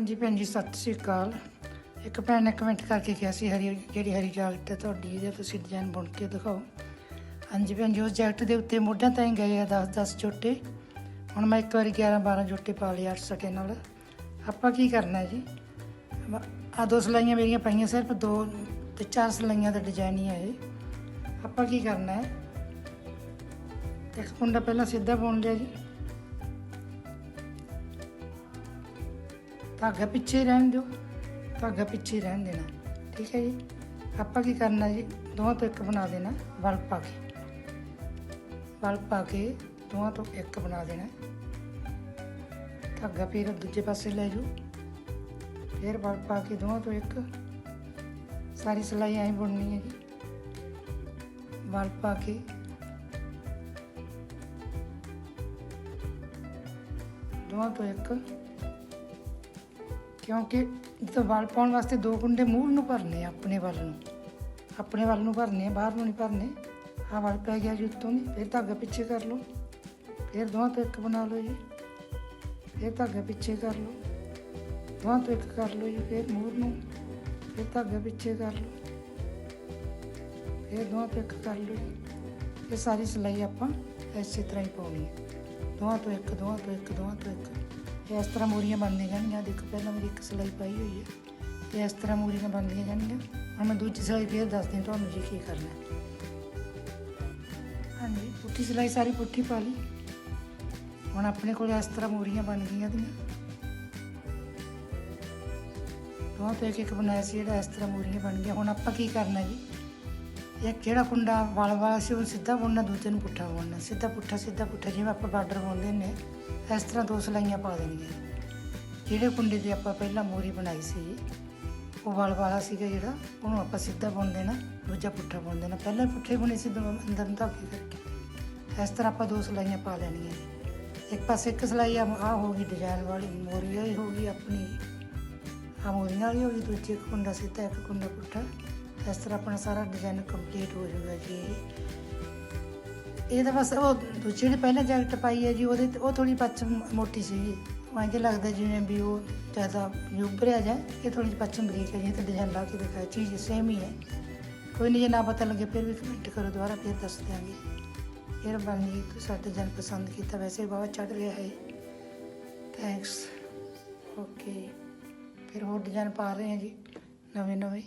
ਹਾਂਜੀ ਭੈਣ ਜੀ, ਸਤਿ ਸ੍ਰੀ ਅਕਾਲ। ਇੱਕ ਭੈਣ ਨੇ ਕਮੈਂਟ ਕਰਕੇ ਕਿਹਾ ਸੀ, ਹਰੀ ਜਿਹੜੀ ਹਰੀ ਜੈਕਟ ਹੈ ਤੁਹਾਡੀ ਇਹਦੇ ਤੁਸੀਂ ਡਿਜ਼ਾਈਨ ਬੁਣ ਕੇ ਦਿਖਾਓ। ਹਾਂਜੀ ਭੈਣ ਜੀ ਉਸ ਜੈਕਟ ਦੇ ਉੱਤੇ ਮੋਢਿਆਂ ਤਾਈਂ ਗਏ ਆ 10 10 ਜੋਟੇ ਹੁਣ ਮੈਂ ਇੱਕ ਵਾਰੀ 11 12 ਜੋਟੇ ਪਾ ਲਏ 8 ਸਟੇ ਨਾਲ। ਆਪਾਂ ਕੀ ਕਰਨਾ ਜੀ? ਆ ਦੋ ਸਲਾਈਆਂ ਮੇਰੀਆਂ ਪਈਆਂ ਸਿਰਫ ਦੋ ਤੇ ਚਾਰ ਸਲਾਈਆਂ ਦਾ ਡਿਜ਼ਾਈਨ ਹੀ ਹੈ ਇਹ। ਆਪਾਂ ਕੀ ਕਰਨਾ ਹੈ? ਇੱਕ ਕੁੰਡਾ ਪਹਿਲਾਂ ਸਿੱਧਾ ਬੁਣ ਲਿਆ ਜੀ। ਧਾਗਾ ਪਿੱਛੇ ਰਹਿਣ ਦਿਓ। ਧਾਗਾ ਪਿੱਛੇ ਰਹਿਣ ਦੇਣਾ। ਠੀਕ ਹੈ ਜੀ? ਆਪਾਂ ਕੀ ਕਰਨਾ ਜੀ? ਦੋਵਾਂ ਤੋਂ ਇੱਕ ਬਣਾ ਦੇਣਾ, ਵਲ ਪਾ ਕੇ। ਵਲ ਪਾ ਕੇ ਦੋਵਾਂ ਤੋਂ ਇੱਕ ਬਣਾ ਦੇਣਾ। ਧਾਗਾ ਫਿਰ ਦੂਜੇ ਪਾਸੇ ਲੈ ਜਾਓ। ਫਿਰ ਵਲ ਪਾ ਕੇ ਦੋਵਾਂ ਤੋਂ ਇੱਕ। ਸਾਰੀ ਸਿਲਾਈ ਐਂ ਬੁਣਨੀ ਹੈ ਜੀ। ਵਲ ਪਾ ਕੇ। ਦੋਵਾਂ ਤੋਂ ਇੱਕ। ਕਿਉਂਕਿ ਜਦੋਂ ਵਾਲ ਪਾਉਣ ਵਾਸਤੇ ਦੋ ਗੁੰਡੇ ਮੂੰਹ ਨੂੰ ਭਰਨੇ ਆ, ਆਪਣੇ ਵੱਲ ਨੂੰ। ਆਪਣੇ ਵੱਲ ਨੂੰ ਭਰਨੇ ਆ, ਬਾਹਰ ਨੂੰ ਨਹੀਂ ਭਰਨੇ। ਆਹ ਵਾਲ ਪੈ ਗਿਆ ਜੀ ਉੱਤੋਂ ਦੀ ਫਿਰ ਧਾਗਾ ਪਿੱਛੇ ਕਰ ਲਓ। ਫਿਰ ਦੋਹਾਂ ਤੋਂ ਇੱਕ ਬਣਾ ਲਓ ਜੀ। ਫਿਰ ਧਾਗਾ ਪਿੱਛੇ ਕਰ ਲਓ। ਦੋਹਾਂ ਤੋਂ ਇੱਕ ਕਰ ਲਓ ਜੀ, ਫਿਰ ਮੂੰਹ ਨੂੰ। ਫਿਰ ਧਾਗਾ ਪਿੱਛੇ ਕਰ ਲਓ। ਫਿਰ ਦੋਹਾਂ ਤੋਂ ਇੱਕ ਕਰ ਲਓ ਜੀ। ਇਹ ਸਾਰੀ ਸਿਲਾਈ ਆਪਾਂ ਇਸੇ ਤਰ੍ਹਾਂ ਹੀ ਪਾਉਣੀ ਹੈ। ਦੋਹਾਂ ਤੋਂ ਇੱਕ ਦੋਹਾਂ ਤੋਂ ਇੱਕ ਦੋਹਾਂ ਤੋਂ ਇੱਕ। ਇਹ ਇਸ ਤਰ੍ਹਾਂ ਮੂਰੀਆਂ ਬਣਦੀਆਂ ਜਾਣਗੀਆਂ। ਦੇਖੋ, ਪਹਿਲਾਂ ਮੇਰੀ ਇੱਕ ਸਿਲਾਈ ਪਾਈ ਹੋਈ ਹੈ ਤੇ ਇਸ ਤਰ੍ਹਾਂ ਮੂਰੀਆਂ ਬਣਦੀਆਂ ਜਾਣਗੀਆਂ। ਹੁਣ ਮੈਂ ਦੂਜੀ ਸਿਲਾਈ ਫੇਰ ਦੱਸਦੀ ਤੁਹਾਨੂੰ ਜੀ ਕੀ ਕਰਨਾ ਹਾਂਜੀ, ਪੁੱਠੀ ਸਿਲਾਈ ਸਾਰੀ ਪੁੱਠੀ ਪਾ ਲਈ। ਹੁਣ ਆਪਣੇ ਕੋਲ ਇਸ ਤਰ੍ਹਾਂ ਮੂਰੀਆਂ ਬਣ ਗਈਆਂ ਦੀਆਂ ਦੋਵਾਂ ਤੋਂ ਇੱਕ ਇੱਕ ਬਣਾਇਆ ਸੀ ਜਿਹੜਾ ਇਸ ਤਰ੍ਹਾਂ ਮੂਰੀਆਂ ਬਣ ਗਈਆਂ। ਹੁਣ ਆਪਾਂ ਕੀ ਕਰਨਾ ਜੀ? ਇੱਕ ਜਿਹੜਾ ਕੁੰਡਾ ਵਾਲ ਵਾਲਾ ਸੀ ਉਹ ਸਿੱਧਾ ਬੁਣਨਾ ਦੂਜੇ ਨੂੰ ਪੁੱਠਾ ਬੁਣਨਾ ਸਿੱਧਾ ਪੁੱਠਾ ਸਿੱਧਾ ਪੁੱਠਾ, ਜਿਵੇਂ ਆਪਾਂ ਬਾਰਡਰ ਬੁਣਦੇ ਨੇ ਇਸ ਤਰ੍ਹਾਂ ਦੋ ਸਲਾਈਆਂ ਪਾ ਦੇਣੀਆਂ। ਜਿਹੜੇ ਕੁੰਡੇ ਦੀ ਆਪਾਂ ਪਹਿਲਾਂ ਮੋਰੀ ਬਣਾਈ ਸੀ, ਉਹ ਵਾਲ ਵਾਲਾ ਸੀਗਾ ਜਿਹੜਾ, ਉਹਨੂੰ ਆਪਾਂ ਸਿੱਧਾ ਬੁਣ ਦੇਣਾ, ਦੂਜਾ ਪੁੱਠਾ ਬੁਣ ਦੇਣਾ। ਪਹਿਲਾਂ ਪੁੱਠੇ ਬੁਣੇ ਸੀ, ਦੋ ਅੰਦਰ ਨੂੰ ਧਾਗੇ ਕਰਕੇ। ਇਸ ਤਰ੍ਹਾਂ ਆਪਾਂ ਦੋ ਸਲਾਈਆਂ ਪਾ ਲੈਣੀਆਂ। ਇੱਕ ਪਾਸੇ ਇੱਕ ਸਲਾਈ ਆ, ਆਹ ਹੋ ਗਈ ਡਿਜ਼ਾਈਨ ਵਾਲੀ, ਮੋਰੀ ਵਾਲੀ ਹੋ ਗਈ ਆਪਣੀ। ਆ ਮੋਰੀ ਵਾਲੀ ਹੋ ਗਈ, ਦੂਜੀ ਇੱਕ ਕੁੰਡਾ ਸਿੱਧਾ, ਇੱਕ ਕੁੰਡਾ ਪੁੱਠਾ। ਇਸ ਤਰ੍ਹਾਂ ਆਪਣਾ ਸਾਰਾ ਡਿਜ਼ਾਈਨ ਕੰਪਲੀਟ ਹੋ ਜਾਊਗਾ ਜੀ। ਇਹ ਤਾਂ ਬਸ ਉਹ ਦੂਜੀ ਜਿਹੜੀ ਪਹਿਲਾਂ ਜੈਕਟ ਪਾਈ ਹੈ ਜੀ, ਉਹਦੇ ਤੇ- ਉਹ ਥੋੜੀ ਪੱਚ ਮੋਟੀ ਸੀ। ਵਾਂਝੇ ਲੱਗਦਾ ਜਿਵੇਂ ਵੀ ਉਹ ਜ਼ਿਆਦਾ ਵੀ ਉੱਭਰਿਆ ਜਾਏ ਇਹ ਥੋੜੀ ਜਿਹੀ ਪੱਚ ਬਰੀਕ ਹੈ ਜੀ ਤੇ ਡਿਜ਼ਾਈਨ ਲਾ ਕੇ ਦਿਖਾਇਆ। ਚੀਜ਼ ਸੇਮ ਹੀ ਹੈ। ਕੋਈ ਨਹੀਂ ਜੇ ਨਾ ਪਤਾ ਲੱਗੇ ਫਿਰ ਵੀ ਕਮੈਂਟ ਕਰੋ ਦੁਬਾਰਾ, ਫਿਰ ਦੱਸ ਦਿਆਂਗੇ। ਫਿਰ ਬਣੀ ਤੁਸੀਂ ਸਾਡਾ ਜਨ ਪਸੰਦ ਕੀਤਾ। ਵੈਸੇ ਬਹੁਤ ਚੜ ਰਿਹਾ ਹੈ। ਥੈਂਕਸ ਓਕੇ ਫਿਰ ਹੋਰ ਡਿਜ਼ਾਈਨ ਪਾ ਰਹੇ ਹਾਂ ਜੀ ਨਵੇਂ ਨਵੇਂ